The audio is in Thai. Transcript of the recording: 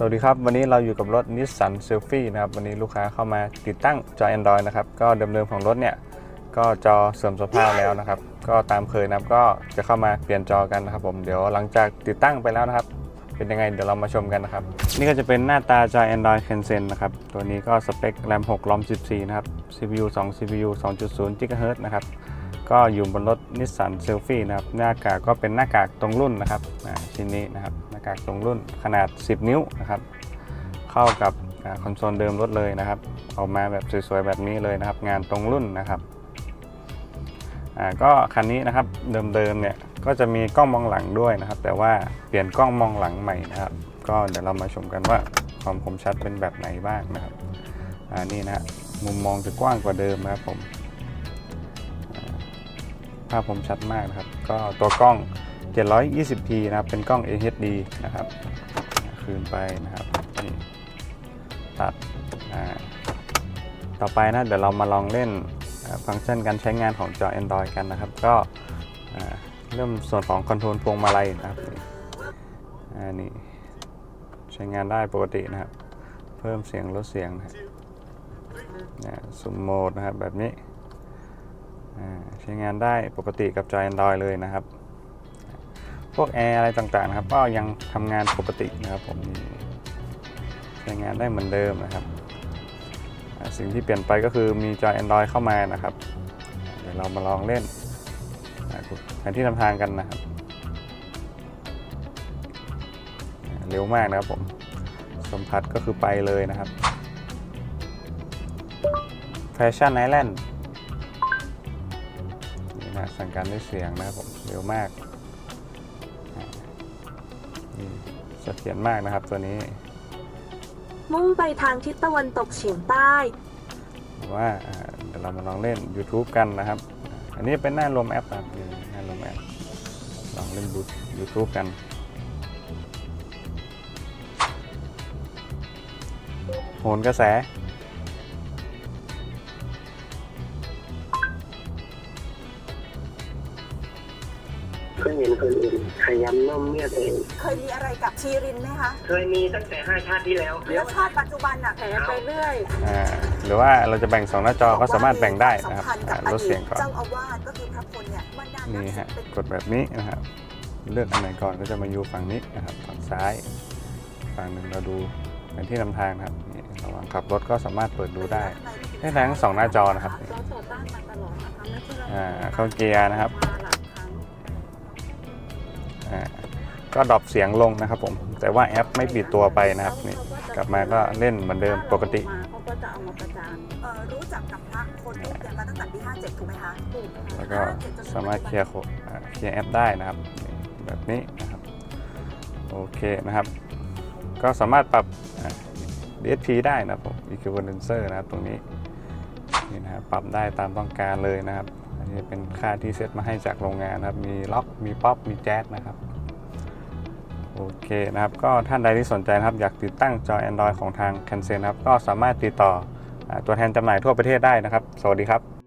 สวัสดีครับ วันนี้เราอยู่กับรถ Nissan Selfie นะครับ วันนี้ลูกค้าเข้ามาติดตั้งจอ Android นะครับ ก็เดิมๆของรถเนี่ย ก็จอเสื่อมสภาพแล้วนะครับ ก็ตามเคยนะครับ ก็จะเข้ามาเปลี่ยนจอกันนะครับผม เดี๋ยวหลังจากติดตั้งไปแล้วนะครับ เป็นยังไงเดี๋ยวเรามาชมกันนะครับ นี่ก็จะเป็นหน้าตาจอ Android Kensen นะครับ ตัวนี้ก็สเปค RAM 6 ROM 14 นะครับ CPU 2 CPU 2.0 GHz นะครับ ก็อยู่บนรถ Nissan Selfie นะครับหน้ากากก็เป็นหน้ากากตรงรุ่นนะครับชิ้นนี้นะครับหน้ากากตรงรุ่นขนาด 10 นิ้วนะครับ เข้ากับคอนโซลเดิมรถเลยนะครับ ออกมาแบบสวยๆแบบนี้เลยนะครับ งานตรงรุ่นนะครับก็คันนี้นะครับเดิมๆเนี่ยก็จะมีกล้องมองหลังด้วยนะครับ แต่ว่าเปลี่ยนกล้องมองหลังใหม่นะครับ ก็เดี๋ยวเรามาชมกันว่าความคมชัดเป็นแบบไหนบ้างนะครับนี่นะมุมมองจะกว้างกว่าเดิมนะครับผม ภาพผมชัดมากนะครับ ก็ตัวกล้อง 720p นะครับ เป็นกล้อง AHD นะครับ คืนไปนะครับนี่ตัดต่อไปนะเดี๋ยวเรามาลองเล่นฟังก์ชันการใช้งานของจอ Android กันนะครับ ก็เริ่มส่วนของคอนโทรลพวงมาลัยนะครับอ่านี่ใช้งานได้ปกตินะครับ เพิ่มเสียงลดเสียงนะครับสุ่มโหมดนะครับแบบนี้ ช้งานได้ปกติกับจอ Android เลยนะครับ พวกแอร์อะไรต่างๆนะครับ ก็ยังทำงานปกตินะครับผมใช้งานได้เหมือนเดิมนะครับ สิ่งที่เปลี่ยนไปก็คือมีจอ Android เข้ามานะครับ เดี๋ยวเรามาลองเล่นอ่าแผนที่นำทางกันนะครับ เร็วมากนะครับผมสัมผัสก็คือไปเลยนะครับแฟชั่นไอแลนด์ นี่นะสั่งการด้วยเสียงนะครับผมเร็วมากอ่านี่เสถียรมากนะครับตัวนี้ มุ่งไปทางทิศตะวันตกเฉียงใต้หรือว่าอ่าเดี๋ยวเรามาลองเล่น YouTube กันนะครับอ่าอันนี้เป็นหน้ารวมแอปนะครับนี่หน้ารวมแอปลองเล่นบู YouTube กันโหนกระแส เคยเห็นคนอื่นขยำนมเมียตัวเอง เคยมีอะไรกับชีรินไหมคะ เคยมีตั้งแต่ห้าชาติที่แล้วแล้วชาติปัจจุบันน่ะแผลไปเรื่อยอ่าหรือว่าเราจะแบ่งสองหน้าจอก็สามารถแบ่งได้นะครับสัมพันธ์กับอ่าลดเสียงก่อนเจ้าอาวาสก็คือพระพลเนี่ยบรรดานันี่กฮะศิษย์เป็นกดแบบนี้นะครับเลือกอันไหนก่อนก็จะมาอยู่ฝั่งนี้นะครับฝั่งซ้าย ฝั่งหนึ่งเราดูแผนที่นำทางนะครับนี่ระหว่างขับรถก็สามารถเปิดดูได้ได้ทั้งสองหน้าจอนะครับนี่เราต่อต้านมาตลอดนะคะไม่ใช่เราอ่าเข้าเกียร์นะครับ ก็ดรอปเสียงลงนะครับผม แต่ว่าแอปไม่ปิดตัวไปนะครับนี่กลับมาก็เล่นเหมือนเดิมปกติมาเขาก็จะเอามาประจานเอ่อรู้จักกับพระคนรูปเนี่ยมาตั้งแต่ปี57ถูกไหมคะถูกแล้วก็สามารถเคลียร์โคอ่าเคลียร์แอปได้นะครับนี่แบบนี้นะครับโอเคนะครับ ก็สามารถปรับอ่า DSP ได้นะครับผม Equalizer นะครับตรงนี้นี่นะครับปรับได้ตามต้องการเลยนะครับอั นี่เป็นค่าที่เซตมาให้จากโรงงานนะครับ มีล็อก มีป๊อป มีแจ๊สนะครับ โอเคนะครับ ก็ท่านใดที่สนใจนะครับ อยากติดตั้งจอ Android ของทาง c a n เซนนะครับ ก็สามารถติดต่อตัวแทนจำหน่ายทั่วประเทศได้นะครับ สวัสดีครับ